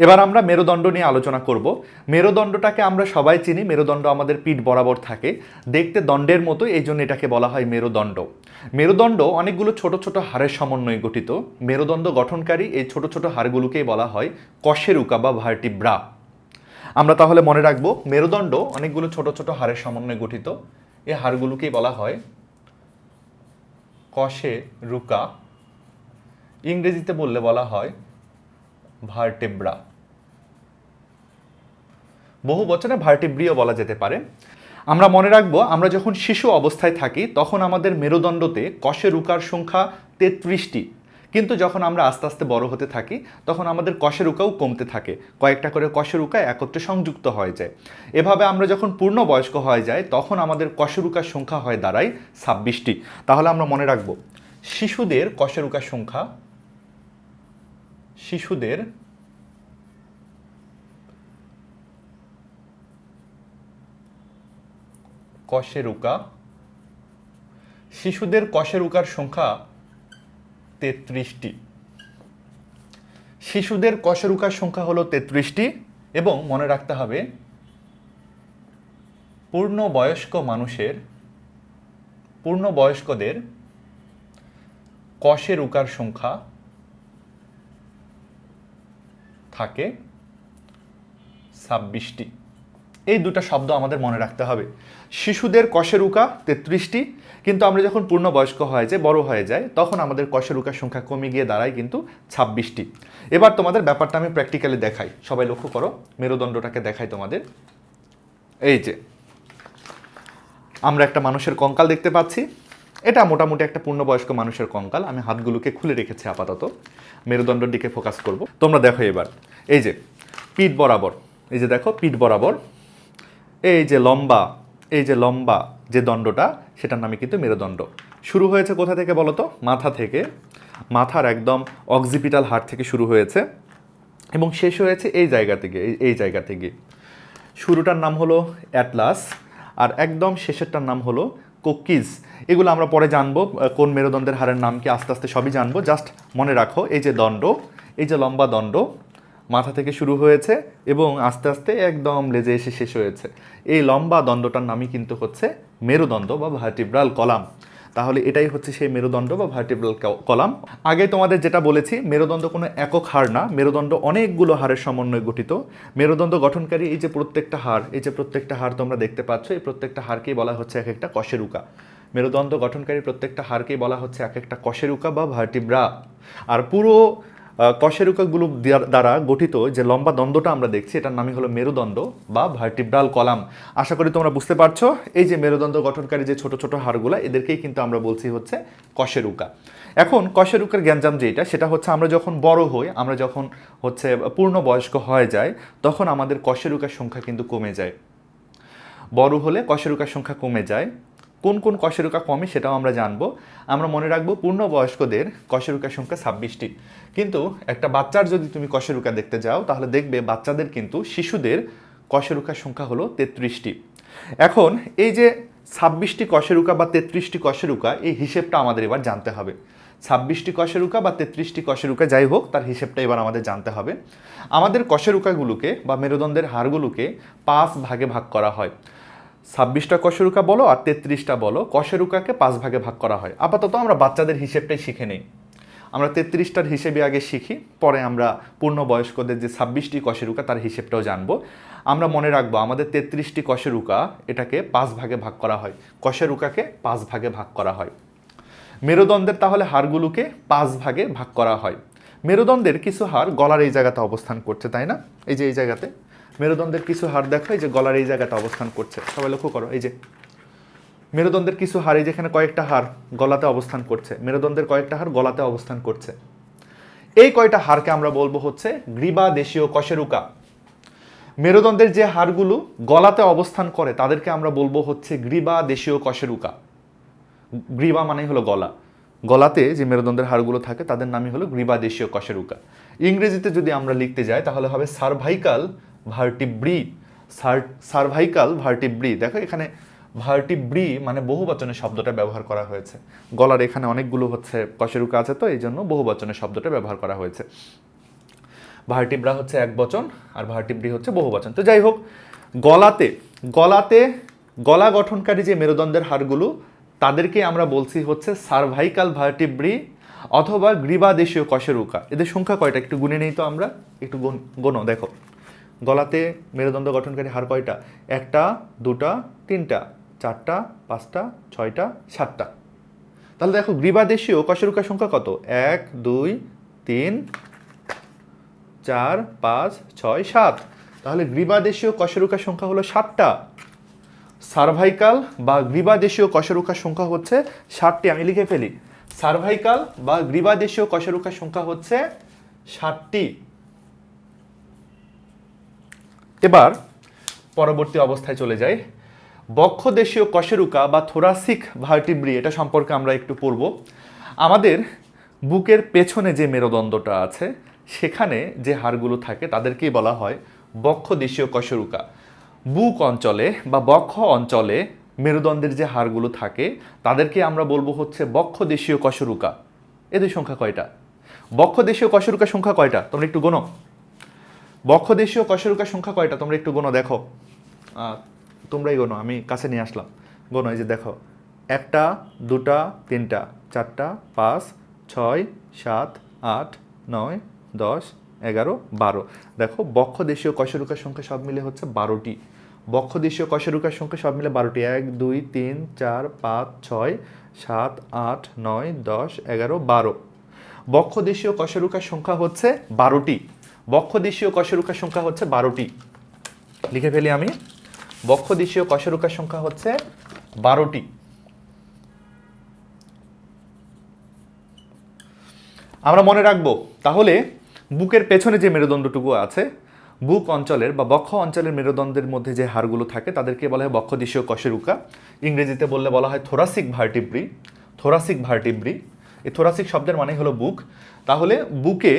এবার আমরা মেরুদণ্ড নিয়ে আলোচনা করব। মেরুদণ্ডটাকে আমরা সবাই চিনি, মেরুদণ্ড আমাদের পিঠ বরাবর থাকে। দেখতে দণ্ডের মতো এই জন্য এটাকে বলা হয় মেরুদণ্ড। মেরুদণ্ড অনেকগুলো ছোট ছোট হাড়ের সমন্বয়ে গঠিত। মেরুদণ্ড গঠনকারী এই ছোট ছোট হাড়গুলোকেই বলা হয় কশেরুকা বা ভার্টিব্রা। আমরা তাহলে মনে রাখব, মেরুদণ্ড অনেকগুলো ছোট ছোট হাড়ের সমন্বয়ে গঠিত। এই হাড়গুলোকেই বলা হয় কশে রুকা ইংরেজিতে বললে বলা হয় ভার্টেব্রা। বহু বচনে ভার্টিব্রিও বলা যেতে পারে। আমরা মনে রাখব, আমরা যখন শিশু অবস্থায় থাকি, তখন আমাদের মেরুদণ্ডতে কষে রুকার সংখ্যা তেত্রিশটি। কিন্তু যখন আমরা আস্তে আস্তে বড় হতে থাকি, তখন আমাদের কষে রুকাও কমতে থাকে। কয়েকটা করে কষে রুকা একত্রে সংযুক্ত হয়ে যায়। এভাবে আমরা যখন পূর্ণ বয়স্ক হয়ে যায় তখন আমাদের কষে রুকার সংখ্যা হয় দাঁড়ায় ছাব্বিশটি। তাহলে আমরা মনে রাখব, শিশুদের কষে রুকার সংখ্যা, শিশুদের কশেরুকা শিশুদের কশেরুকার সংখ্যা তেত্রিশটি। শিশুদের কশেরুকার সংখ্যা হলো তেত্রিশটি এবং মনে রাখতে হবে পূর্ণ বয়স্ক মানুষের পূর্ণ বয়স্কদের কশেরুকার সংখ্যা থাকে ছাব্বিশটি। এই দুটো শব্দ আমাদের মনে রাখতে হবে। শিশুদের কশেরুকা তেত্রিশটি, কিন্তু আমরা যখন পূর্ণবয়স্ক হয়ে যায় বড় হয়ে যায় তখন আমাদের কশেরুকার সংখ্যা কমে গিয়ে দাঁড়ায় কিন্তু ছাব্বিশটি। এবার তোমাদের ব্যাপারটা আমি প্র্যাকটিক্যালি দেখাই। সবাই লক্ষ্য করো, মেরুদণ্ডটাকে দেখাই তোমাদের। এই যে, আমরা একটা মানুষের কঙ্কাল দেখতে পাচ্ছি। এটা মোটামুটি একটা পূর্ণবয়স্ক মানুষের কঙ্কাল। আমি হাতগুলোকে খুলে রেখেছি আপাতত। মেরুদণ্ডের দিকে ফোকাস করব। তোমরা দেখো এবার। এই যে, পিঠ বরাবর। এই যে দেখো, পিঠ বরাবর। এই যে লম্বা এই যে লম্বা যে দণ্ডটা, সেটার নামে কিন্তু মেরুদণ্ড। শুরু হয়েছে কোথা থেকে বলো তো মাথা থেকে। মাথার একদম অক্সিপিটাল হাড় থেকে শুরু হয়েছে এবং শেষ হয়েছে এই জায়গা থেকে, এই- জায়গা থেকে। শুরুটার নাম হলো অ্যাটলাস আর একদম শেষেরটার নাম হলো কোকিজ। এগুলো আমরা পরে জানব কোন মেরুদণ্ডের হাড়ের নাম কি আস্তে আস্তে সবই জানব। জাস্ট মনে রাখো, এই যে দণ্ড, এই যে লম্বা দণ্ড মাথা থেকে শুরু হয়েছে এবং আস্তে আস্তে একদম লেজে এসে শেষ হয়েছে। এই লম্বা দণ্ডটার নামই কিন্তু হচ্ছে মেরুদণ্ড বা ভার্টিব্রাল কলাম তাহলে এটাই হচ্ছে সেই মেরুদণ্ড বা ভার্টিব্রাল কলাম আগে তোমাদের যেটা বলেছি, মেরুদণ্ড কোনো একক হাড় না, মেরুদণ্ড অনেকগুলো হাড়ের সমন্বয়ে গঠিত। মেরুদণ্ড গঠনকারী এই যে প্রত্যেকটা হাড় এই যে প্রত্যেকটা হাড় তোমরা দেখতে পাচ্ছ, এই প্রত্যেকটা হাড়কেই বলা হচ্ছে এক একটা কশেরুকা মেরুদণ্ড গঠনকারী প্রত্যেকটা হাড়কেই বলা হচ্ছে এক একটা কশেরুকা বা ভার্টিব্রা আর পুরো কশেরুকাগুলো দ্বারা গঠিত যে লম্বা দ্বন্দ্বটা আমরা দেখছি, এটার নামই হলো মেরুদণ্ড বা ভার্টিব্রাল কলাম আশা করি তোমরা বুঝতে পারছ, এই যে মেরুদণ্ড গঠনকারী যে ছোট ছোট হাড়গুলা, এদেরকেই কিন্তু আমরা বলছি হচ্ছে কশেরুকা। এখন কশেরুকার জ্ঞানজাম যেটা, সেটা হচ্ছে আমরা যখন বড় হই, আমরা যখন হচ্ছে পূর্ণ বয়স্ক হয়ে যায় তখন আমাদের কশেরুকার সংখ্যা কিন্তু কমে যায়। বড় হলে কশেরুকার সংখ্যা কমে যায়। কোন কোন কশেরুকা কমে সেটাও আমরা জানব। আমরা মনে রাখব পূর্ণবয়স্কদের কশেরুকার সংখ্যা ছাব্বিশটি। কিন্তু একটা বাচ্চার যদি তুমি কশেরুকা দেখতে যাও, তাহলে দেখবে বাচ্চাদের কিন্তু শিশুদের কশেরুকার সংখ্যা হলো তেত্রিশটি। এখন এই যে ছাব্বিশটি কশেরুকা বা তেত্রিশটি কশেরুকা, এই হিসেবটা আমাদের এবার জানতে হবে। ছাব্বিশটি কশেরুকা বা তেত্রিশটি কশেরুকা যাই হোক, তার হিসেবটা এবার আমাদের জানতে হবে। আমাদের কশেরুকাগুলোকে বা মেরুদণ্ডের হাড়গুলোকে পাঁচ ভাগে ভাগ করা হয়। ছাব্বিশটা কশেরুকা বলো আর তেত্রিশটা বলো, কশেরুকাকে পাঁচ ভাগে ভাগ করা হয়। আপাতত আমরা বাচ্চাদের হিসেবটাই শিখে নেই। আমরা তেত্রিশটার হিসেবে আগে শিখি, পরে আমরা পূর্ণবয়স্কদের যে ছাব্বিশটি কশেরুকা তার হিসেবটাও জানব। আমরা মনে রাখব, আমাদের তেত্রিশটি কশেরুকা এটাকে পাঁচ ভাগে ভাগ করা হয়। কশেরুকাকে পাঁচ ভাগে ভাগ করা হয়। মেরুদণ্ডের তাহলে হাড়গুলোকে পাঁচ ভাগে ভাগ করা হয়। মেরুদণ্ডের কিছু হাড় গলার এই জায়গাতে অবস্থান করছে, তাই না? এই যে এই জায়গাতে। মেরুদণ্ডের কিছু হাড় দেখো এই যে গলার এই জায়গাতে অবস্থান করছে। সবাই লক্ষ্য করো, এই যে মেরুদণ্ডের কিছু হাড়, এই যেখানে কয়েকটা হাড় গলাতে অবস্থান করছে। মেরুদণ্ডের কয়েকটা হাড় গলাতে অবস্থান করছে। এই কয়টা হাড়কে আমরা বলব হচ্ছে গ্রীবা দেশীয় কশেরুকা। মেরুদণ্ডের যে হাড়গুলো গলাতে অবস্থান করে, তাদেরকে আমরা বলব হচ্ছে গ্রীবা দেশীয় কশেরুকা। গ্রীবা মানেই হলো গলা। গলাতে যে মেরুদণ্ডের হাড়গুলো থাকে, তাদের নামই হলো গ্রীবা দেশীয় কশেরুকা। ইংরেজিতে যদি আমরা লিখতে যাই, তাহলে হবে সার্ভাইকাল ভার্টিব্রি সার্ভাইকাল ভার্টিব্রি। দেখো এখানে ভার্টিব্রি মানে বহু বচনের শব্দটা ব্যবহার করা হয়েছে। গলার এখানে অনেকগুলো হচ্ছে কশেরুকা আছে তো, এই জন্য বহু বচনের শব্দটা ব্যবহার করা হয়েছে। ভার্টিব্রা হচ্ছে এক বচন আর ভার্টিব্রি হচ্ছে বহু বচন তো যাই হোক, গলাতে গলাতে গলা গঠনকারী যে মেরুদণ্ডের হাড়গুলো, তাদেরকে আমরা বলছি হচ্ছে সার্ভাইকাল ভার্টিব্রি অথবা গ্রীবাদেশীয় কশেরুকা এদের সংখ্যা কয়টা? একটু গুনে নেই তো আমরা? একটু গোনো, দেখো। গলাতে মেরুদণ্ড গঠনকারী হাড় কয়টা? একটা, দুটা, তিনটা, চারটা, পাঁচটা, ছয়টা, সাতটা। তাহলে দেখো গ্রীবাদেশীয় কশেরুকার সংখ্যা কত? এক, দুই, তিন, চার, পাঁচ, ছয়, সাত। তাহলে গ্রীবাদেশীয় কশেরুকার সংখ্যা হলো সাতটা। সার্ভাইকাল বা গ্রীবাদেশীয় কশেরুকার সংখ্যা হচ্ছে ষাটটি আমি লিখে ফেলি। সার্ভাইকাল বা গ্রীবাদেশীয় কশেরুকার সংখ্যা হচ্ছে ষাটটি এবার পরবর্তী অবস্থায় চলে যাই। বক্ষদেশীয় কশেরুকা বা থোরাসিক ভার্টিব্রি, এটা সম্পর্কে আমরা একটু পড়ব। আমাদের বুকের পেছনে যে মেরুদণ্ডটা আছে, সেখানে যে হাড়গুলো থাকে, তাদেরকেই বলা হয় বক্ষদেশীয় কশেরুকা। বুক অঞ্চলে বা বক্ষ অঞ্চলে মেরুদণ্ডের যে হাড়গুলো থাকে, তাদেরকে আমরা বলব হচ্ছে বক্ষদেশীয় কশেরুকা। এদের সংখ্যা কয়টা? বক্ষদেশীয় কশেরুকার সংখ্যা কয়টা? তোমরা একটু গোনো। বক্ষদেশীয় কশেরুকার সংখ্যা কয়টা? তোমরা একটু গোনো, দেখো। তোমরাই গোনো, আমি কাছে নিয়ে আসলাম। গোনো, এই যে দেখো। একটা, দুটা, তিনটা, চারটা, পাঁচ, ছয়, সাত, আট, নয়, দশ, এগারো, বারো। দেখো, বক্ষদেশীয় কশেরুকার সংখ্যা সব মিলে হচ্ছে বারোটি। বক্ষদেশীয় কশেরুকার সংখ্যা সব মিলে বারোটি। এক, দুই, তিন, চার, পাঁচ, ছয়, সাত, আট, নয়, দশ, এগারো, বারো। বক্ষদেশীয় কশেরুকার সংখ্যা হচ্ছে বারোটি। বক্ষদেশীয় কশেরুকার সংখ্যা হচ্ছে বারোটি। লিখে ফেলি আমি। বক্ষদেশীয় কশেরুকার সংখ্যা হচ্ছে বারোটি। আমরা মনে রাখব, তাহলে বুকের পেছনে যে মেরুদণ্ডটুকু আছে, বুক অঞ্চলের বা বক্ষ অঞ্চলের মেরুদণ্ডের মধ্যে যে হাড়গুলো থাকে, তাদেরকে বলা হয় বক্ষদেশীয় কশেরুকা। ইংরেজিতে বললে বলা হয় থোরাসিক ভার্টিব্রি থোরাসিক ভার্টিব্রি এই থোরাসিক শব্দের মানে হলো বুক। তাহলে বুকে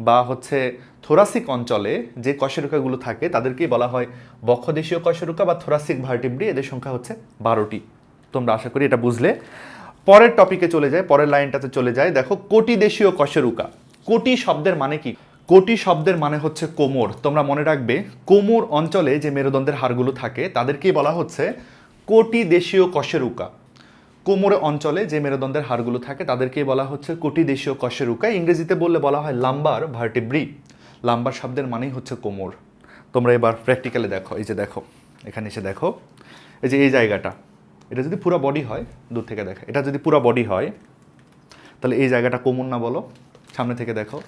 বা হচ্ছে থোরাসিক অঞ্চলে যে কশেরুকাগুলো থাকে, তাদেরকেই বলা হয় বক্ষদেশীয় কশেরুকা বা থোরাসিক ভার্টিব্রি। এদের সংখ্যা হচ্ছে বারোটি। তোমরা আশা করি এটা বুঝলে। পরের টপিকে চলে যায়, পরের লাইনটাতে চলে যায়। দেখো কোটি দেশীয় কশেরুকা। কোটি শব্দের মানে কি? কোটি শব্দের মানে হচ্ছে কোমর। তোমরা মনে রাখবে, কোমর অঞ্চলে যে মেরুদণ্ডের হাড়গুলো থাকে, তাদেরকেই বলা হচ্ছে কোটি দেশীয় কশেরুকা। কোমর অঞ্চলে যে মেরুদণ্ডের হাড়গুলো থাকে, তাদেরকেই বলা হচ্ছে কোটি দেশীয় কশেরুকা। ইংরেজিতে বললে বলা হয় লাম্বার ভার্টিব্রি। লাম্বার শব্দের মানেই হচ্ছে কোমর। তোমরা এবার প্র্যাকটিক্যালে দেখো, এই যে দেখো, এখানে এসে দেখো, এই যে এই জায়গাটা, এটা যদি পুরো বডি হয়, দূর থেকে দেখা, এটা যদি পুরো বডি হয়, তাহলে এই জায়গাটা কোমর না বলো, সামনে থেকে দেখো,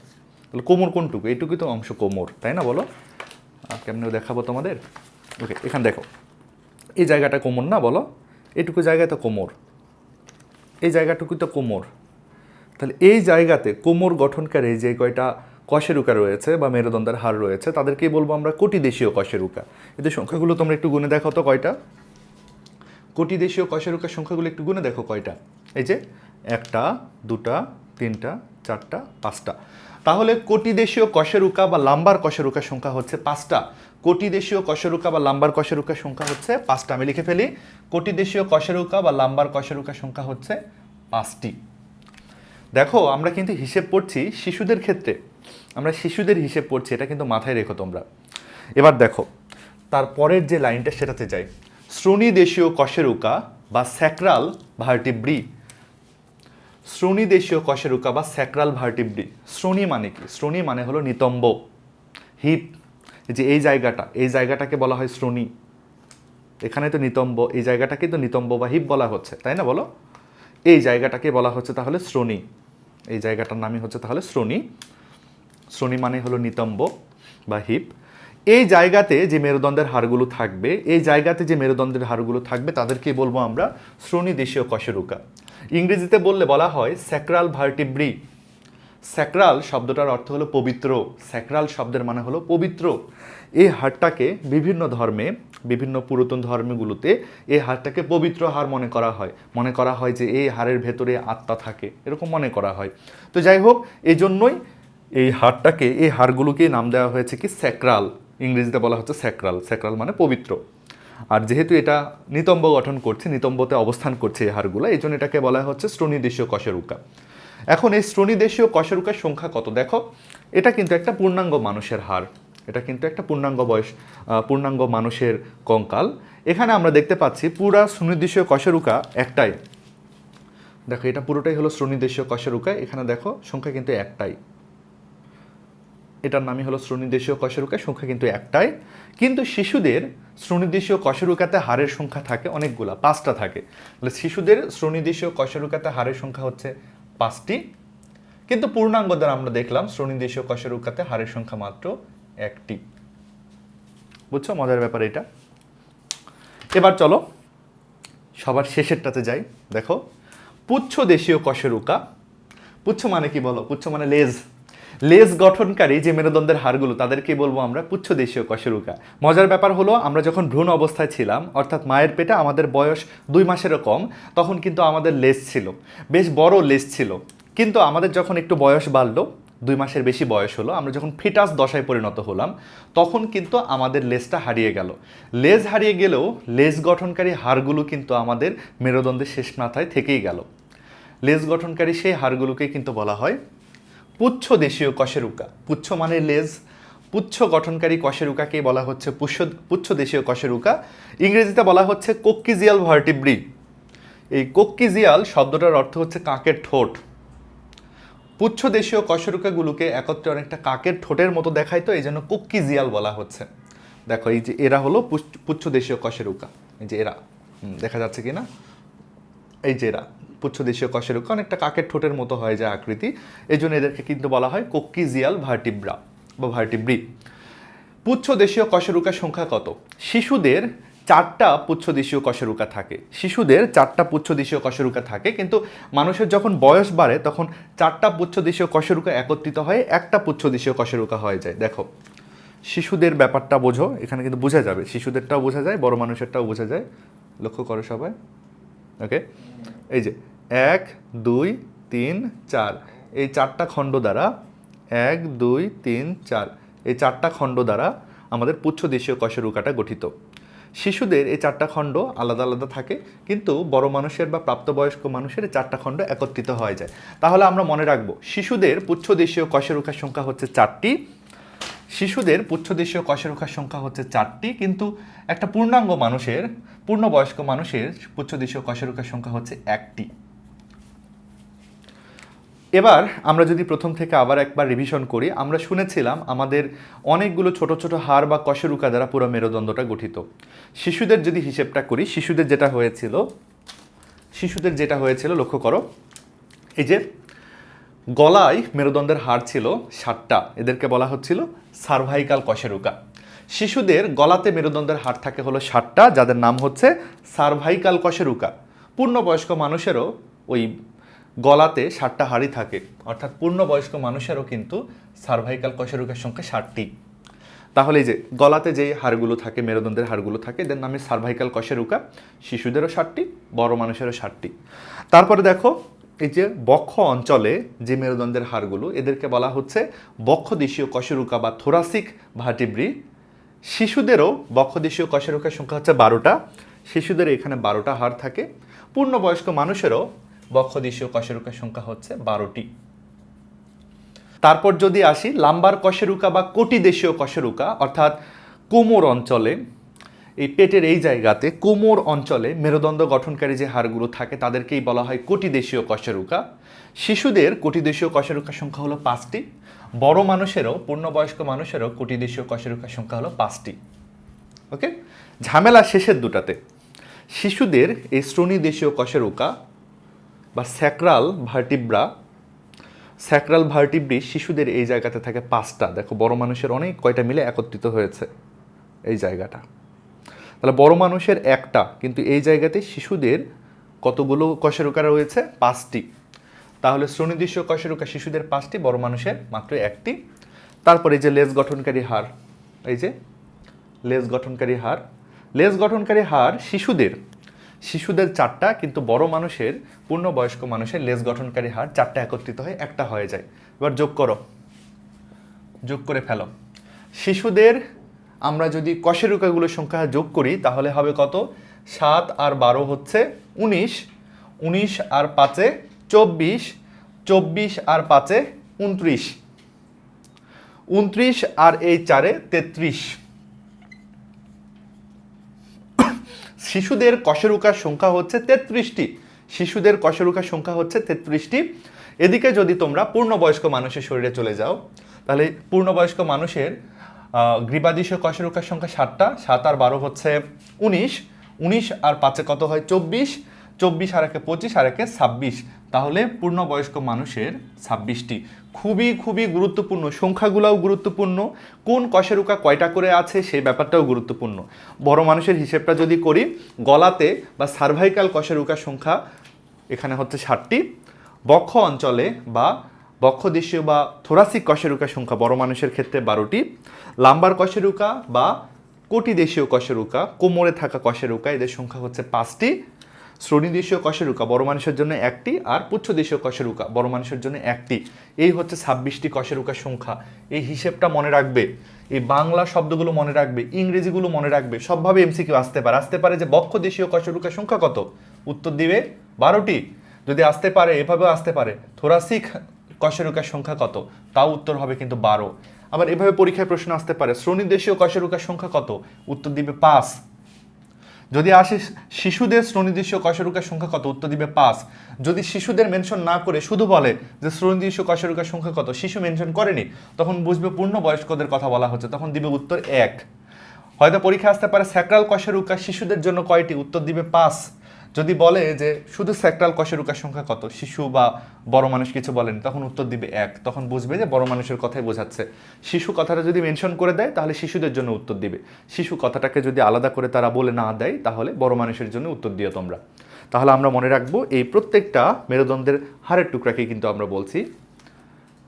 তাহলে কোমর কোনটুকু? এইটুকুই তো অংশ কোমর, তাই না বলো? আর কেমনে দেখাবো তোমাদের? ওকে এখানে দেখো, এই জায়গাটা কোমর না বলো, এইটুকু জায়গায় তো কোমর, এই জায়গাটুকুই তো কোমর। তাহলে এই জায়গাতে কোমর গঠনকারী যে কয়টা কশেরুকা রয়েছে বা মেরুদণ্ডের হাড় রয়েছে, তাদেরকেই বলব আমরা কোটি দেশীয় কশেরুকা। এদের সংখ্যাগুলো তোমরা একটু গুনে দেখো তো কয়টা? কোটি দেশীয় কশেরুকার সংখ্যাগুলো একটু গুনে দেখো কয়টা? এই যে, একটা, দুটা, তিনটা, চারটা, পাঁচটা। তাহলে কোটি দেশীয় কশেরুকা বা লাম্বার কশেরুকার সংখ্যা হচ্ছে পাঁচটা। কোটি দেশীয় কশেরুকা বা লাম্বার কশেরুকার সংখ্যা হচ্ছে পাঁচটা। আমি লিখে ফেলি কোটি দেশীয় কশেরুকা বা লাম্বার কশেরুকার সংখ্যা হচ্ছে পাঁচটি। দেখো, আমরা কিন্তু হিসেব পড়ছি শিশুদের ক্ষেত্রে। আমরা শিশুদের হিসেব পড়ছি এটা কিন্তু মাথায় রেখো তোমরা। এবার দেখো, তারপরের যে লাইনটা সেটাতে যাই। শ্রোণী দেশীয় কশেরুকা বা স্যাক্রাল ভার্টিব্রি শ্রোণী দেশীয় কশেরুকা বা স্যাক্রাল ভার্টিব্রি শ্রোণী মানে কি? শ্রোণী মানে হলো নিতম্ব হিপ যে এই জায়গাটা, এই জায়গাটাকে বলা হয় শ্রোণী। এখানে তো নিতম্ব, এই জায়গাটাকে তো নিতম্ব বা হিপ বলা হচ্ছে, তাই না বলো? এই জায়গাটাকে বলা হচ্ছে তাহলে শ্রোণী। এই জায়গাটার নামই হচ্ছে তাহলে শ্রোণী। শ্রোণী মানে হলো নিতম্ব বা হিপ। এই জায়গাতে যে মেরুদণ্ডের হাড়গুলো থাকবে, এই জায়গাতে যে মেরুদণ্ডের হাড়গুলো থাকবে তাদেরকে বলব আমরা শ্রোণী দেশীয় কশেরুকা। ইংরেজিতে বললে বলা হয় স্যাক্রাল ভার্টিব্রি স্যাক্রাল শব্দটার অর্থ হলো পবিত্র। স্যাক্রাল শব্দের মানে হলো পবিত্র। এই হাড়টাকে বিভিন্ন ধর্মে, বিভিন্ন পুরাতন ধর্মগুলোতে এই হাড়টাকে পবিত্র হাড় মনে করা হয়। মনে করা হয় যে এই হাড়ের ভেতরে আত্মা থাকে। এরকম মনে করা হয়। তো যাই হোক এই জন্যই এই হাড়টাকে, এই হাড়গুলোকে নাম দেওয়া হয়েছে কি? স্যাক্রাল। ইংরেজিতে বলা হচ্ছে স্যাক্রাল। স্যাক্রাল মানে পবিত্র। আর যেহেতু এটা নিতম্ব গঠন করছে, নিতম্বতে অবস্থান করছে এই হাড়গুলো, এই জন্য এটাকে বলা হচ্ছে শ্রোণীদেশীয় কশেরুকা। এখন এই শ্রোণীদেশীয় কশেরুকার সংখ্যা কত? দেখো, এটা কিন্তু একটা পূর্ণাঙ্গ মানুষের হাড়। এটা কিন্তু একটা পূর্ণাঙ্গ বয়স পূর্ণাঙ্গ মানুষের কঙ্কাল। এখানে আমরা দেখতে পাচ্ছি পুরা সুনির্দেশীয় কশেরুকা একটাই। দেখো, এটা পুরোটাই হলো শ্রোণীদেশীয় কশেরুকা। এখানে দেখো, সংখ্যা কিন্তু একটাই। এটার নামই হলো শ্রোণীদেশীয় কশেরুকা, সংখ্যা কিন্তু একটাই। কিন্তু শিশুদের শ্রোণীদেশীয় কশেরুকাতে হারের সংখ্যা থাকে অনেকগুলা, পাঁচটা থাকে। তাহলে শিশুদের শ্রোণীদেশীয় কশেরুকাতে হারের সংখ্যা হচ্ছে পাঁচটি। কিন্তু পূর্ণাঙ্গদের আমরা দেখলাম শ্রোণীদেশীয় কশেরুকাতে হারের সংখ্যা মাত্র একটি। বুঝছ? মজার ব্যাপার এটা। এবার চলো, সবার শেষেরটাতে যাই। দেখো পুচ্ছ দেশীয় কশেরুকা। পুচ্ছ মানে কি বলো? পুচ্ছ মানে লেজ। লেজ গঠনকারী যে মেরুদণ্ডের হাড়গুলো, তাদেরকে বলব আমরা পুচ্ছ দেশীয় কশেরুকা। মজার ব্যাপার হলো, আমরা যখন ভ্রূণ অবস্থায় ছিলাম, অর্থাৎ মায়ের পেটে আমাদের বয়স দুই মাসেরও কম, তখন কিন্তু আমাদের লেজ ছিল। বেশ বড় লেজ ছিল। কিন্তু আমাদের যখন একটু বয়স বাড়লো, দুই মাসের বেশি বয়স হলো, আমরা যখন ফিটাস দশায় পরিণত হলাম, তখন কিন্তু আমাদের লেজটা হারিয়ে গেল। লেজ হারিয়ে গেলেও লেজ গঠনকারী হাড়গুলো কিন্তু আমাদের মেরুদণ্ডের শেষ মাথায় থেকেই গেল। লেজ গঠনকারী সেই হাড়গুলোকে কিন্তু বলা হয় পুচ্ছ দেশীয় কশেরুকা। পুচ্ছ মানে লেজ। পুচ্ছ গঠনকারী কশেরুকাকে বলা হচ্ছে পুষ্য, পুচ্ছ দেশীয় কশেরুকা। ইংরেজিতে বলা হচ্ছে কোক্কিজিয়াল ভার্টিব্রি। এই কোক্কিজিয়াল শব্দটার অর্থ হচ্ছে কাকের ঠোঁট। পুচ্ছ দেশীয় কশেরুকাগুলোকে একত্রে অনেকটা কাকের ঠোঁটের মতো দেখায় তো এই জন্য কোক্কিজিয়াল বলা হচ্ছে। দেখো, এই যে এরা হলো পুচ্ছ- পুচ্ছ দেশীয় কশেরুকা। এই যে এরা। দেখা যাচ্ছে কি না এই যে এরা। পুচ্ছ দেশীয় কশেরুকা অনেকটা কাকের ঠোঁটের মতো হয় যা আকৃতি। এই জন্য এদেরকে কিন্তু বলা হয় কোক্কিজিয়াল ভার্টিব্রা বা ভার্টিব্রি। পুচ্ছ দেশীয় কশেরুকার সংখ্যা কত? শিশুদের চারটা পুচ্ছদেশীয় কশেরুকা থাকে। শিশুদের চারটা পুচ্ছদেশীয় কশেরুকা থাকে, কিন্তু মানুষের যখন বয়স বাড়ে, তখন চারটা পুচ্ছদেশীয় কশেরুকা একত্রিত হয়ে একটা পুচ্ছদেশীয় কশেরুকা হয়ে যায়। দেখো, শিশুদের ব্যাপারটা বোঝো, এখানে কিন্তু বোঝা যাবে। শিশুদেরটাও বোঝা যায়, বড় মানুষেরটাও বোঝা যায়। লক্ষ্য করো সবাই। ওকে এই যে, এক, দুই, তিন, চার। এই চারটা খণ্ড দ্বারা, এক, দুই, তিন, চার। এই চারটা খণ্ড দ্বারা আমাদের পুচ্ছ দেশীয় কশেরুকাটা গঠিত। শিশুদের এই চারটা খণ্ড আলাদা আলাদা থাকে, কিন্তু বড় মানুষের বা প্রাপ্তবয়স্ক মানুষের এই চারটা খণ্ড একত্রিত হয়ে যায়। তাহলে আমরা মনে রাখব, শিশুদের পুচ্ছ দেশীয় কশেরুকার সংখ্যা হচ্ছে চারটি। শিশুদের পুচ্ছদেশীয় কশেরুখার সংখ্যা হচ্ছে চারটি, কিন্তু একটা পূর্ণাঙ্গ মানুষের, পূর্ণবয়স্ক মানুষের পুচ্ছদেশীয় কশেরুখার সংখ্যা হচ্ছে একটি। এবার আমরা যদি প্রথম থেকে আবার একবার রিভিশন করি, আমরা শুনেছিলাম আমাদের অনেকগুলো ছোট ছোট হাড় বা কশেরুকা দ্বারা পুরো মেরুদণ্ডটা গঠিত। শিশুদের যদি হিসেবটা করি, শিশুদের যেটা হয়েছিল, শিশুদের যেটা হয়েছিল, লক্ষ্য করো, এই যে গলায় মেরুদণ্ডের হাড় ছিল ষাটটা। এদেরকে বলা হচ্ছিল সার্ভাইকাল কশেরুকা। শিশুদের গলাতে মেরুদণ্ডের হাড় থাকে হলো ষাটটা, যাদের নাম হচ্ছে সার্ভাইকাল কশেরুকা। পূর্ণবয়স্ক মানুষেরও ওই গলাতে ষাটটা হাড়ই থাকে। অর্থাৎ পূর্ণবয়স্ক মানুষেরও কিন্তু সার্ভাইকাল কশেরুকার সংখ্যা ষাটটি। তাহলে যে গলাতে যে হাড়গুলো থাকে, মেরুদণ্ডের হাড়গুলো থাকে, এদের নামে সার্ভাইকাল কশেরুকা। শিশুদেরও ষাটটি, বড় মানুষেরও ষাটটি। তারপরে দেখো এই যে বক্ষ অঞ্চলে যে মেরুদণ্ডের হাড়গুলো, এদেরকে বলা হচ্ছে বক্ষদেশীয় কশেরুকা বা থোরাসিক ভাটিব্রি শিশুদেরও বক্ষদেশীয় কশেরুকার সংখ্যা হচ্ছে বারোটা। শিশুদের এখানে বারোটা হাড় থাকে। পূর্ণবয়স্ক মানুষেরও বক্ষদেশীয় কশেরুকার সংখ্যা হচ্ছে বারোটি। তারপর যদি আসি, লাম্বার কশেরুকা বা কোটি দেশীয় কশেরুকা, অর্থাৎ কোমর অঞ্চলে এই পেটের এই জায়গাতে কোমর অঞ্চলে মেরুদণ্ড গঠনকারী যে হাড়গুলো থাকে, তাদেরকেই বলা হয় কোটি দেশীয় কশেরুকা শিশুদের কোটি দেশীয় কশেরুকার সংখ্যা হলো পাঁচটি। বড় মানুষেরও, পূর্ণবয়স্ক মানুষেরও কোটি দেশীয় কশেরুকার সংখ্যা হলো পাঁচটি। ওকে ঝামেলা শেষের দুটাতে। শিশুদের এই শ্রোণী দেশীয় কশেরুকা বা স্যাক্রাল ভার্টিব্রা স্যাক্রাল ভার্টিব্রি শিশুদের এই জায়গাতে থাকে পাঁচটা। দেখো, বড় মানুষের অনেক কয়টা মিলে একত্রিত হয়েছে এই জায়গাটা। তাহলে বড় মানুষের একটা, কিন্তু এই জায়গাতে শিশুদের কতগুলো কশেরুকা রয়েছে? পাঁচটি। তাহলে শ্রোণীদৃশ্য কশেরুকা শিশুদের পাঁচটি, বড় মানুষের মাত্র একটি। তারপরে যে লেজ গঠনকারী হার এই যে লেজ গঠনকারী হার লেজ গঠনকারী হার শিশুদের শিশুদের চারটা, কিন্তু বড় মানুষের, পূর্ণবয়স্ক মানুষের লেজ গঠনকারী হার চারটা একত্রিত হয়ে একটা হয়ে যায়। এবার যোগ করো। যোগ করে ফেলো। শিশুদের আমরা যদি কশেরুকাগুলোর সংখ্যা যোগ করি, তাহলে হবে কত? সাত আর বারো হচ্ছে উনিশ। উনিশ আর পাঁচে চব্বিশ। চব্বিশ আর পাঁচে উনত্রিশ। উনত্রিশ আর এই চারে তেত্রিশ। শিশুদের কশেরুকার সংখ্যা হচ্ছে তেত্রিশটি। শিশুদের কশেরুকার সংখ্যা হচ্ছে তেত্রিশটি। এদিকে যদি তোমরা পূর্ণবয়স্ক মানুষের শরীরে চলে যাও, তাহলে পূর্ণবয়স্ক মানুষের আহ, গ্রীবাদিশীয় কশেরুকার সংখ্যা সাতটা সাত আর বারো হচ্ছে উনিশ। উনিশ আর পাঁচে কত হয়? চব্বিশ। চব্বিশ আর একে পঁচিশ আর একে ছাব্বিশ। তাহলে পূর্ণবয়স্ক মানুষের ছাব্বিশটি। খুবই খুবই গুরুত্বপূর্ণ। সংখ্যাগুলোও গুরুত্বপূর্ণ। কোন কশেরুকা কয়টা করে আছে সেই ব্যাপারটাও গুরুত্বপূর্ণ। বড় মানুষের হিসেবটা যদি করি গলাতে বা সার্ভাইকাল কশেরুকার সংখ্যা এখানে হচ্ছে ষাটটি। বক্ষ অঞ্চলে বা বক্ষদেশীয় বা থোরাসিক কশেরুকার সংখ্যা বড় মানুষের ক্ষেত্রে বারোটি, লাম্বার কশেরুকা বা কোটি দেশীয় কশেরুকা, কোমরে থাকা কশেরুকা, এদের সংখ্যা হচ্ছে পাঁচটি। শ্রোণীদেশীয় কশেরুকা বড় মানুষের জন্য একটি আর পুচ্ছদেশীয় কশেরুকা বড় মানুষের জন্য একটি। এই হচ্ছে ছাব্বিশটি কশেরুকার সংখ্যা। এই হিসেবটা মনে রাখবে, এই বাংলা শব্দগুলো মনে রাখবে, ইংরেজিগুলো মনে রাখবে, সবভাবে এমসিকিউ আসতে পারে। আসতে পারে যে বক্ষ দেশীয় কশেরুকার সংখ্যা কত? উত্তর দিবে বারোটি। যদি আসতে পারে, এভাবেও আসতে পারে। থোরাসিক কশেরুকার সংখ্যা কত? তাও উত্তর হবে কিন্তু বারো। আবার এভাবে পরীক্ষায় প্রশ্ন আসতে পারে শ্রোণীদেশীয় কশেরুকার সংখ্যা কত? উত্তর দিবে পাঁচ। যদি আসে শিশুদের শ্রোণীদেশীয় কশেরুকার সংখ্যা কত? উত্তর দিবে পাঁচ। যদি শিশুদের মেনশন না করে, শুধু বলে যে শ্রোণীদেশীয় কশেরুকার সংখ্যা কত, শিশু মেনশন করেনি, তখন বুঝবে পূর্ণ বয়স্কদের কথা বলা হচ্ছে, তখন দিবে উত্তর এক। হয়তো পরীক্ষা আসতে পারে, স্যাক্রাল কশেরুকা শিশুদের জন্য কয়টি? উত্তর দিবে পাঁচ। যদি বলে যে শুধু স্যাক্রাল কশেরুকার সংখ্যা কত? শিশু বা বড় মানুষ কিছু বলেন, তখন উত্তর দিবে এক। তখন বুঝবে যে বড় মানুষের কথাই বোঝাচ্ছে। শিশু কথাটা যদি মেনশন করে দেয়, তাহলে শিশুদের জন্য উত্তর দিবে। শিশু কথাটাকে যদি আলাদা করে তারা বলে না দেয়, তাহলে বড় মানুষের জন্য উত্তর দিও তোমরা। তাহলে আমরা মনে রাখব, এই প্রত্যেকটা মেরুদণ্ডের হাড়ের টুকরাকে কিন্তু আমরা বলছি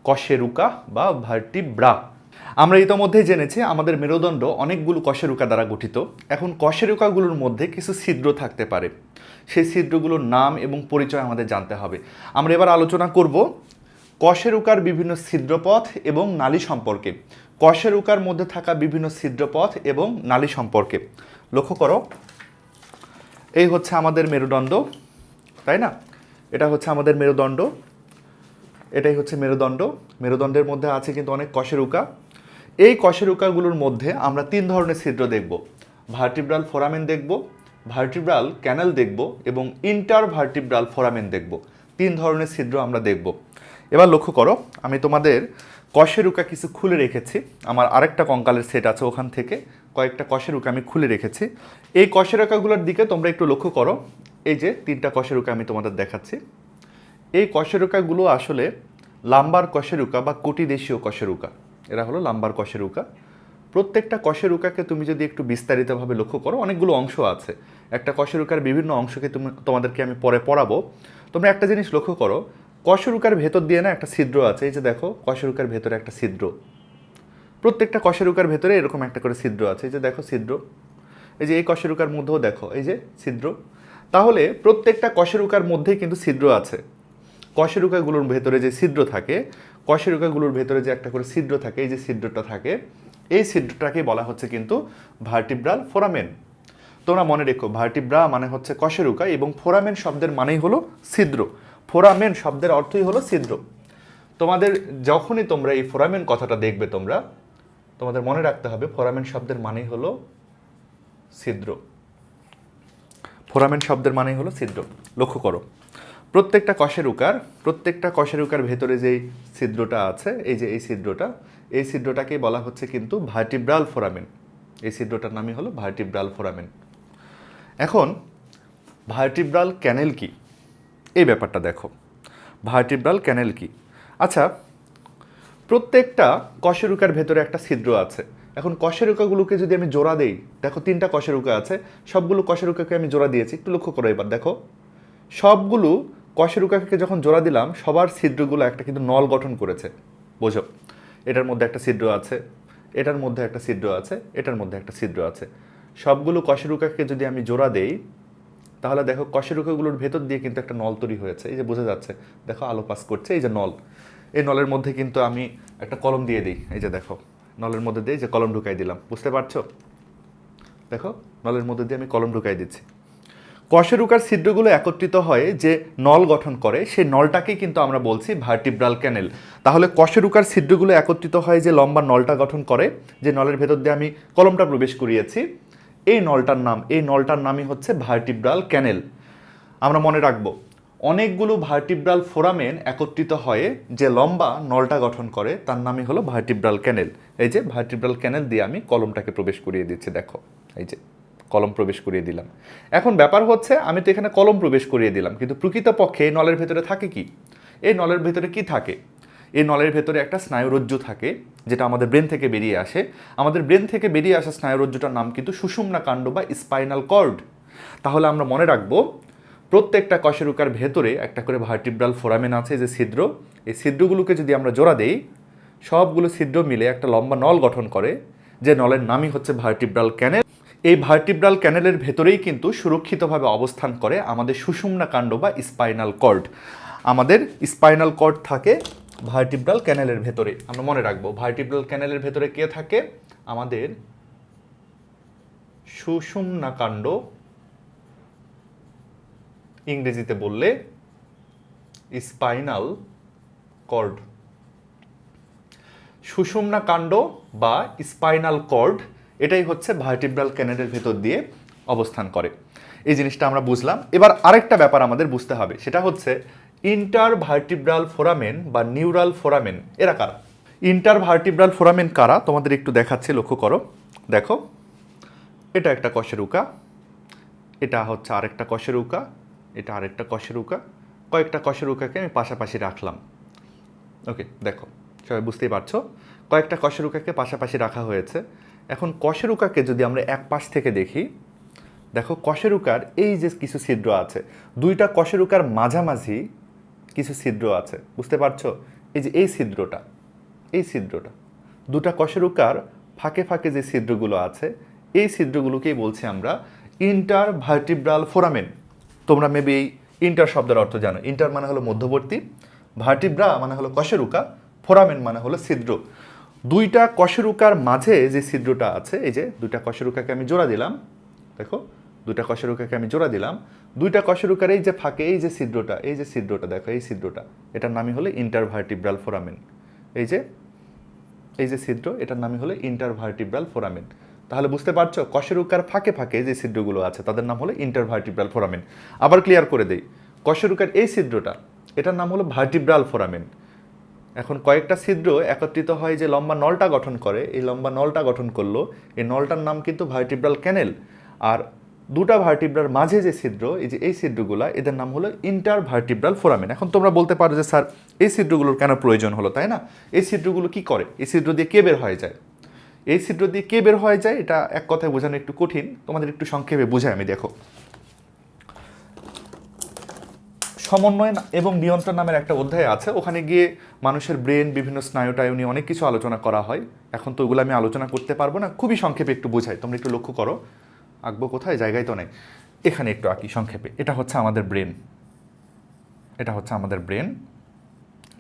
কশেরুকা বা ভার্টিব্রা। আমরা ইতোমধ্যেই জেনেছি আমাদের মেরুদণ্ড অনেকগুলো কশেরুকা দ্বারা গঠিত। এখন কশেরুকাগুলোর মধ্যে কিছু ছিদ্র থাকতে পারে। সেই ছিদ্রগুলোর নাম এবং পরিচয় আমাদের জানতে হবে। আমরা এবার আলোচনা করব কশেরুকার বিভিন্ন ছিদ্রপথ এবং নালী সম্পর্কে। কশেরুকার মধ্যে থাকা বিভিন্ন ছিদ্রপথ এবং নালী সম্পর্কে। লক্ষ্য করো, এই হচ্ছে আমাদের মেরুদণ্ড, তাই না? এটা হচ্ছে আমাদের মেরুদণ্ড, এটাই হচ্ছে মেরুদণ্ড। মেরুদণ্ডের মধ্যে আছে কিন্তু অনেক কশেরুকা। এই কশেরুকাগুলোর মধ্যে আমরা তিন ধরনের ছিদ্র দেখব। ভার্টিব্রাল ফোরামেন দেখব ভার্টিব্রাল ক্যানেল দেখব এবং ইন্টার ভার্টিব্রাল ফোরামেন দেখব। তিন ধরনের ছিদ্র আমরা দেখব। এবার লক্ষ্য করো, আমি তোমাদের কশেরুকা কিছু খুলে রেখেছি। আমার আরেকটা কঙ্কালের সেট আছে ওখান থেকে। কয়েকটা কশেরুকা আমি খুলে রেখেছি। এই কশেরুকাগুলোর দিকে তোমরা একটু লক্ষ্য করো। এই যে তিনটা কশেরুকা আমি তোমাদের দেখাচ্ছি। এই কশেরুকাগুলো আসলে লাম্বার কশেরুকা বা কোটি দেশীয় কশেরুকা। এরা হলো লাম্বার কশেরুকা। প্রত্যেকটা কশেরুকাকে তুমি যদি একটু বিস্তারিতভাবে লক্ষ্য করো, অনেকগুলো অংশ আছে। একটা কশেরুকার বিভিন্ন অংশকে তুমি, তোমাদেরকে আমি পরে পড়াবো। তোমরা একটা জিনিস লক্ষ্য করো, কশেরুকার ভেতর দিয়ে না একটা ছিদ্র আছে, এই যে দেখো, কশেরুকার ভেতরে একটা ছিদ্র। প্রত্যেকটা কশেরুকার ভেতরে এরকম একটা করে ছিদ্র আছে, এই যে দেখো ছিদ্র। এই যে এই কশেরুকার মধ্যেও দেখো, এই যে ছিদ্র। তাহলে প্রত্যেকটা কশেরুকার মধ্যেই কিন্তু ছিদ্র আছে। কশেরুকাগুলোর ভেতরে যে ছিদ্র থাকে কশেরুকাগুলোর ভেতরে যে একটা করে ছিদ্র থাকে, এই যে ছিদ্রটা থাকে, এই ছিদ্রটাকে বলা হচ্ছে কিন্তু ভার্টিব্রাল ফোরামেন। তোমরা মনে রেখো, ভার্টিব্রা মানে হচ্ছে কশেরুকা এবং ফোরামেন শব্দের মানেই হলো ছিদ্র। ফোরামেন শব্দের অর্থই হলো ছিদ্র। তোমাদের যখনই তোমরা এই ফোরামেন কথাটা দেখবে তোমরা, তোমাদের মনে রাখতে হবে ফোরামেন শব্দের মানেই হলো ছিদ্র। ফোরামেন শব্দের মানেই হলো ছিদ্র। লক্ষ্য করো। প্রত্যেকটা কশেরুকার প্রত্যেকটা কশেরুকার ভেতরে যেই ছিদ্রটা আছে, এই যে এই ছিদ্রটা, এই ছিদ্রটাকে বলা হচ্ছে কিন্তু ভার্টিব্রাল ফোরামেন এই ছিদ্রটার নামই হলো ভার্টিব্রাল ফোরামেন এখন ভার্টিব্রাল ক্যানেল কি? এই ব্যাপারটা দেখো। ভার্টিব্রাল ক্যানেল কি? আচ্ছা প্রত্যেকটা কশেরুকার ভেতরে একটা ছিদ্র আছে। এখন কশেরুকাগুলোকে যদি আমি জোড়া দেই, দেখো তিনটা কশেরুকা আছে, সবগুলো কশেরুকাকে আমি জোড়া দিয়েছি, একটু লক্ষ্য করো এবার, দেখো। সবগুলো কশেরুকাকে যখন জোড়া দিলাম, সবার ছিদ্রগুলো একটা কিন্তু নল গঠন করেছে। বোঝো? এটার মধ্যে একটা ছিদ্র আছে, এটার মধ্যে একটা ছিদ্র আছে, এটার মধ্যে একটা ছিদ্র আছে। সবগুলো কশেরুকাকে যদি আমি জোড়া দেই, তাহলে দেখো কশেরুকাগুলোর ভেতর দিয়ে কিন্তু একটা নল তৈরি হয়েছে। এই যে বোঝা যাচ্ছে, দেখো আলো পাস করছে, এই যে নল। এই নলের মধ্যে কিন্তু আমি একটা কলম দিয়ে দিই। এই যে দেখো, নলের মধ্যে দিয়ে যে কলম ঢুকাই দিলাম। বুঝতে পারছ? দেখো, নলের মধ্যে দিয়ে আমি কলম ঢুকাই দিচ্ছি। কশেরুকার ছিদ্রগুলো একত্রিত হয়ে যে নল গঠন করে সেই নলটাকেই কিন্তু আমরা বলছি ভার্টিব্রাল ক্যানেল তাহলে কশেরুকার ছিদ্রগুলো একত্রিত হয় যে লম্বা নলটা গঠন করে, যে নলের ভেতর দিয়ে আমি কলমটা প্রবেশ করিয়েছি। এই নলটার নাম, এই নলটার নামই হচ্ছে ভার্টিব্রাল ক্যানেল আমরা মনে রাখব, অনেকগুলো ভার্টিব্রাল ফোরামেন একত্রিত হয়ে যে লম্বা নলটা গঠন করে, তার নামই হলো ভার্টিব্রাল ক্যানেল এই যে ভার্টিব্রাল ক্যানেল দিয়ে আমি কলমটাকে প্রবেশ করিয়ে দিচ্ছি, দেখো, এই যে। কলম প্রবেশ করিয়ে দিলাম। এখন ব্যাপার হচ্ছে, আমি তো এখানে কলম প্রবেশ করিয়ে দিলাম, কিন্তু প্রকৃতপক্ষে এই নলের ভেতরে থাকে কি? এই নলের ভেতরে কি থাকে? এই নলের ভেতরে একটা স্নায়ুরজ্জু থাকে, যেটা আমাদের ব্রেন থেকে বেরিয়ে আসে। আমাদের ব্রেন থেকে বেরিয়ে আসা স্নায়ুরজ্জুটার নাম কিন্তু সুষুম্না কাণ্ড বা স্পাইনাল কর্ড। তাহলে আমরা মনে রাখব, প্রত্যেকটা কশেরুকার ভেতরে একটা করে ভার্টিব্রাল ফোরামেন আছে যে ছিদ্র। এই ছিদ্রগুলোকে যদি আমরা জোড়া দেই, সবগুলো ছিদ্র মিলে একটা লম্বা নল গঠন করে, যে নলের নামই হচ্ছে ভার্টিব্রাল ক্যানেল। এই ভার্টিব্রাল ক্যানেলের ভেতরেই কিন্তু সুরক্ষিতভাবে অবস্থান করে আমাদের সুষুম্না কাণ্ড বা স্পাইনাল কর্ড আমাদের স্পাইনাল কর্ড থাকে ভার্টিব্রাল ক্যানেলের ভেতরে। আমরা মনে রাখব ভার্টিব্রাল ক্যানেলের ভেতরে কে থাকে? আমাদের সুষুম্না কাণ্ড। ইংরেজিতে বললে স্পাইনাল কর্ড সুষুম্না কাণ্ড বা স্পাইনাল কর্ড এটাই হচ্ছে ভার্টিব্রাল ক্যানেলের ভেতর দিয়ে অবস্থান করে। এই জিনিসটা আমরা বুঝলাম। এবার আরেকটা ব্যাপার আমাদের বুঝতে হবে, সেটা হচ্ছে ইন্টার ভার্টিব্রাল ফোরামেন বা নিউরাল ফোরামেন এরা কারা? ইন্টার ভার্টিব্রাল ফোরামেন কারা? তোমাদের একটু দেখাচ্ছি, লক্ষ্য করো। দেখো, এটা একটা কশেরুকা এটা হচ্ছে আরেকটা কশেরুকা এটা আরেকটা কশেরুকা কয়েকটা কশেরুকাকে আমি পাশাপাশি রাখলাম। ওকে, দেখো, সবাই বুঝতেই পারছ? কয়েকটা কশেরুকাকে পাশাপাশি রাখা হয়েছে। এখন কশেরুকাকে যদি আমরা এক পাশ থেকে দেখি, দেখো কশেরুকার এই যে কিছু ছিদ্র আছে, দুইটা কশেরুকার মাঝামাঝি কিছু ছিদ্র আছে, বুঝতে পারছ? এই যে এই ছিদ্রটা এই ছিদ্রটা, দুটা কশেরুকার ফাঁকে ফাঁকে যে ছিদ্রগুলো আছে, এই ছিদ্রগুলোকেই বলছি আমরা ইন্টার ভার্টিব্রাল ফোরামেন তোমরা মেবি এই ইন্টার শব্দের অর্থ জানো। ইন্টার মানে হলো মধ্যবর্তী ভার্টিব্রা মানে হলো কশেরুকা ফোরামেন মানে হলো ছিদ্র। দুইটা কশেরুকার মাঝে যে ছিদ্রটা আছে, এই যে দুইটা কশেরুকাকে আমি জোড়া দিলাম, দেখো, দুইটা কশেরুকাকে আমি জোড়া দিলাম, দুইটা কশেরুকার এই যে ফাঁকে, এই যে ছিদ্রটা, এই যে ছিদ্রটা, দেখো, এই ছিদ্রটা, এটার নামই হলো ইন্টারভার্টিব্রাল ফোরামেন। এই যে এই যে ছিদ্র, এটার নামই হলো ইন্টারভার্টিব্রাল ফোরামেন। তাহলে বুঝতে পারছ, কশেরুকার ফাঁকে ফাঁকে যে ছিদ্রগুলো আছে, তাদের নাম হলো ইন্টারভার্টিব্রাল ফোরামেন। আবার ক্লিয়ার করে দেই, কশেরুকার এই ছিদ্রটা, এটার নাম হলো ভার্টিব্রাল ফোরামেন। এখন কয়েকটা ছিদ্র একত্রিত হয় যে লম্বা নলটা গঠন করে। এই লম্বা নলটা গঠন করল, এই নলটার নাম কিন্তু ভার্টিব্রাল ক্যানেল আর দুটা ভার্টিব্রার মাঝে যে ছিদ্র, এই যে এই ছিদ্রগুলো, এদের নাম হলো ইন্টার ভার্টিব্রাল ফোরামেন এখন তোমরা বলতে পারো যে, স্যার, এই ছিদ্রগুলোর কেন প্রয়োজন হলো? তাই না? এই ছিদ্রগুলো কি করে? এই ছিদ্র দিয়ে কে বের হয়ে যায়? এই ছিদ্র দিয়ে কে বের হয়ে যায়? এটা এক কথায় বোঝানো একটু কঠিন। তোমাদের একটু সংক্ষেপে বোঝাই আমি, দেখো। সমন্বয় এবং নিয়ন্ত্রণ নামের একটা অধ্যায় আছে। ওখানে গিয়ে মানুষের ব্রেন, বিভিন্ন স্নায়ুটায়ু নিয়ে অনেক কিছু আলোচনা করা হয়। এখন তো ওগুলো আমি আলোচনা করতে পারব না। খুবই সংক্ষেপে একটু বোঝাই। তোমরা একটু লক্ষ্য করো। আঁকবো কোথায়? জায়গায় তো নেই। এখানে একটু আঁকি সংক্ষেপে। এটা হচ্ছে আমাদের ব্রেন। এটা হচ্ছে আমাদের ব্রেন।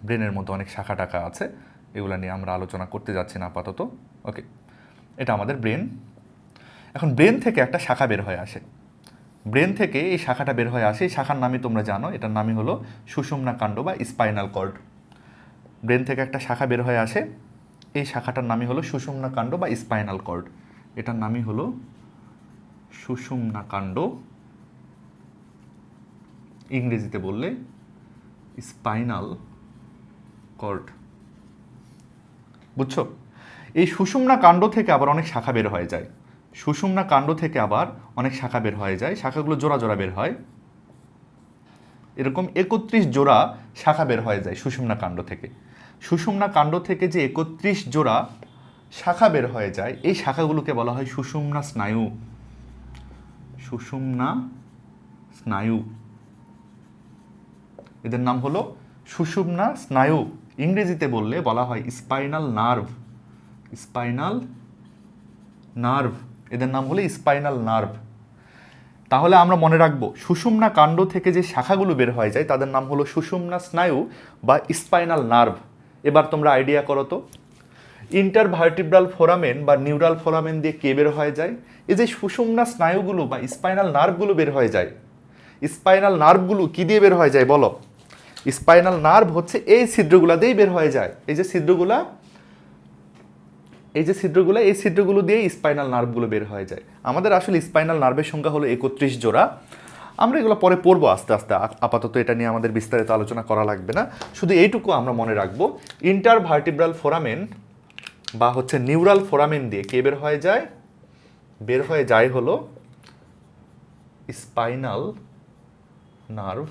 ব্রেনের মধ্যে অনেক শাখা টাকা আছে। এগুলো নিয়ে আমরা আলোচনা করতে যাচ্ছি না আপাতত। ওকে। এটা আমাদের ব্রেন। এখন ব্রেন থেকে একটা শাখা বের হয়ে আসে। ব্রেন থেকে এই শাখাটা বের হয়ে আসে। এই শাখার নামই তোমরা জানো। এটার নামই হলো সুষুম্না কাণ্ড বা স্পাইনাল কর্ড। ব্রেন থেকে একটা শাখা বের হয়ে আসে। এই শাখাটার নামই হলো সুষুম্না কাণ্ড বা স্পাইনাল কর্ড। এটার নামই হলো সুষুম্না কাণ্ড। ইংরেজিতে বললে স্পাইনাল কর্ড। বুঝছ? এই সুষুম্না কাণ্ড থেকে আবার অনেক শাখা বের হয়ে যায়। সুষুম্না কাণ্ড থেকে আবার অনেক শাখা বের হয়ে যায়। শাখাগুলো জোড়া জোড়া বের হয়। এরকম একত্রিশ জোড়া শাখা বের হয়ে যায় সুষুম্না কাণ্ড থেকে। সুষুম্না কাণ্ড থেকে যে একত্রিশ জোড়া শাখা বের হয়ে যায়, এই শাখাগুলোকে বলা হয় সুষুম্না স্নায়ু। সুষুম্না স্নায়ু। এদের নাম হলো সুষুম্না স্নায়ু। ইংরেজিতে বললে বলা হয় স্পাইনাল নার্ভ। Spinal nerve. এদের নাম হলো স্পাইনাল নার্ভ তাহলে আমরা মনে রাখব, সুষুম্না কাণ্ড থেকে যে শাখাগুলো বের হয়ে যায়, তাদের নাম হলো সুষুম্না স্নায়ু বা স্পাইনাল নার্ভ এবার তোমরা আইডিয়া করো তো। ইন্টারভার্টিব্রাল ফোরামেন বা নিউরাল ফোরামেন দিয়ে কে বের হয়ে যায়? এই যে সুষুম্না স্নায়ুগুলো বা স্পাইনাল নার্ভগুলো বের হয়ে যায়। স্পাইনাল নার্ভগুলো কি দিয়ে বের হয়ে যায় বলো? স্পাইনাল নার্ভ হচ্ছে এই ছিদ্রগুলা দিয়েই বের হয়ে যায়। এই যে ছিদ্রগুলা এই যে ছিদ্রগুলো, এই ছিদ্রগুলো দিয়ে স্পাইনাল নার্ভগুলো বের হয়ে যায়। আমাদের আসলে স্পাইনাল নার্ভের সংখ্যা হলো একত্রিশ জোড়া। আমরা এগুলো পরে পড়ব আস্তে আস্তে। আপাতত এটা নিয়ে আমাদের বিস্তারিত আলোচনা করা লাগবে না। শুধু এইটুকু আমরা মনে রাখব। ইন্টার ভার্টিব্রাল ফোরামেন বা হচ্ছে নিউরাল ফোরামেন দিয়ে কে বের হয়ে যায়? বের হয়ে যায় হলো স্পাইনাল নার্ভ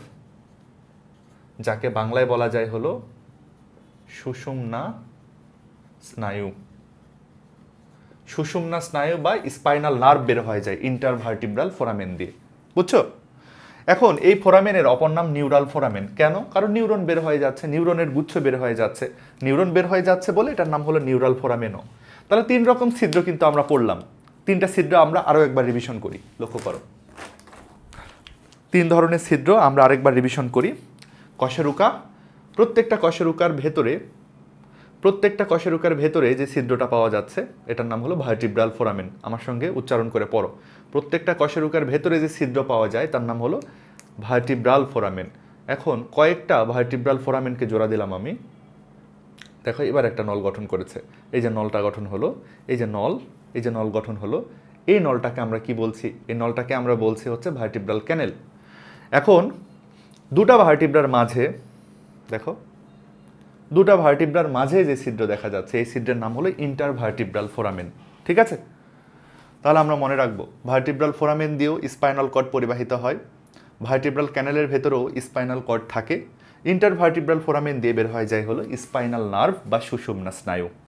যাকে বাংলায় বলা যায় হলো সুষুম্না স্নায়ু। সুষুম্না স্নায়ু বা স্পাইনাল নার্ভ বের হয়ে যায় ইন্টারভার্টিব্রাল ফোরামেন দিয়ে। বুঝছ? এখন এই ফোরামেনের অপর নাম নিউরাল ফোরামেন কেন? কারণ নিউরন বের হয়ে যাচ্ছে নিউরনের গুচ্ছ বের হয়ে যাচ্ছে। নিউরন বের হয়ে যাচ্ছে বলে এটার নাম হলো নিউরাল ফোরামেনও তাহলে তিন রকম ছিদ্র কিন্তু আমরা পড়লাম। তিনটা ছিদ্র আমরা আরও একবার রিভিশন করি, লক্ষ্য করো। তিন ধরনের ছিদ্র আমরা আরেকবার রিভিশন করি। কশেরুকা, প্রত্যেকটা কশেরুকার ভেতরে প্রত্যেকটা কশেরুকার ভেতরে যে ছিদ্রটা পাওয়া যাচ্ছে, এটার নাম হলো ভার্টিব্রাল ফোরামেন আমার সঙ্গে উচ্চারণ করে পড়ো। প্রত্যেকটা কশেরুকার ভেতরে যে ছিদ্র পাওয়া যায়, তার নাম হলো ভার্টিব্রাল ফোরামেন এখন কয়েকটা ভার্টিব্রাল ফোরামেনকে জোড়া দিলাম আমি। দেখো, এবার একটা নল গঠন করেছে। এই যে নলটা গঠন হলো, এই যে নল, এই যে নল গঠন হলো, এই নলটাকে আমরা কি বলছি? এই নলটাকে আমরা বলছি হচ্ছে ভার্টিব্রাল ক্যানেল এখন দুটা ভার্টিব্রার মাঝে, দেখো দুটা ভার্টিব্রার মাঝে যে ছিদ্র দেখা যাচ্ছে, এই ছিদ্রের নাম হলো ইন্টার ভার্টিব্রাল ফোরামেন ঠিক আছে? তাহলে আমরা মনে রাখব ভার্টিব্রাল ফোরামেন দিয়েও স্পাইনাল কর্ড পরিবাহিত হয়। ভার্টিব্রাল ক্যানেলের ভেতরেও স্পাইনাল কর্ড থাকে। ইন্টার ভার্টিব্রাল ফোরামেন দিয়ে বের হয়ে যায় হলো স্পাইনাল নার্ভ বা সুষুম্না স্নায়ু।